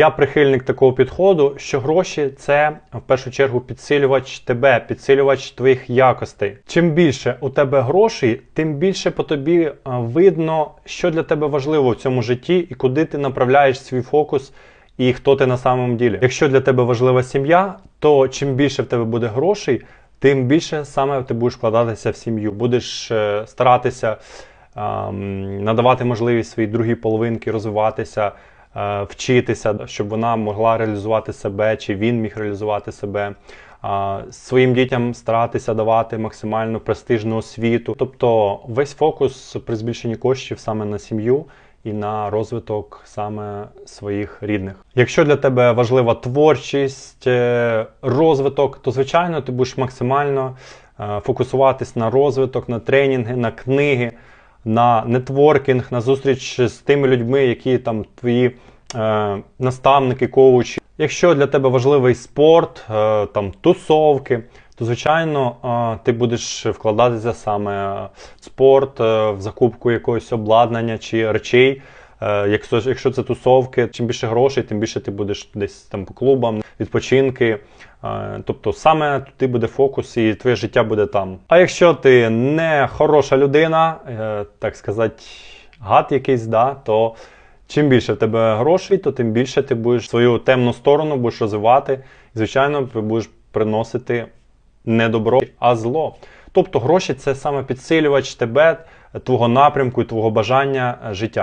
Я прихильник такого підходу, що гроші це в першу чергу підсилювач тебе, підсилювач твоїх якостей. Чим більше у тебе грошей, тим більше по тобі е, видно, що для тебе важливо в цьому житті і куди ти направляєш свій фокус. І хто ти на самом ділі. Якщо для тебе важлива сім'я, то чим більше в тебе буде грошей, тим більше саме ти будеш вкладатися в сім'ю. Будеш е, старатися ем, надавати можливість своїй другій половинці розвиватися, е, вчитися, щоб вона могла реалізувати себе, чи він міг реалізувати себе. Своїм дітям старатися давати максимально престижну освіту. Тобто весь фокус при збільшенні коштів саме на сім'ю і на розвиток саме своїх рідних. Якщо для тебе важлива творчість, е, розвиток, то звичайно ти будеш максимально е, фокусуватись на розвиток, на тренінги, на книги, на нетворкінг, на зустріч з тими людьми, які там твої е, наставники, коучі. Якщо для тебе важливий спорт, е, там тусовки, то звичайно е, ти будеш вкладатися саме в спорт, е, в закупку якогось обладнання чи речей. Е, Якщо, якщо це тусовки, чим більше грошей, тим більше ти будеш десь там по клубам, відпочинки. Тобто саме туди буде фокус і твоє життя буде там. А якщо ти не хороша людина, е, так сказати, гад якийсь, да, то чим більше в тебе грошей, то тим більше ти будеш свою темну сторону будеш розвивати. І, звичайно, ти будеш приносити не добро, а зло. Тобто гроші це саме підсилювач тебе, твого напрямку і твого бажання життя.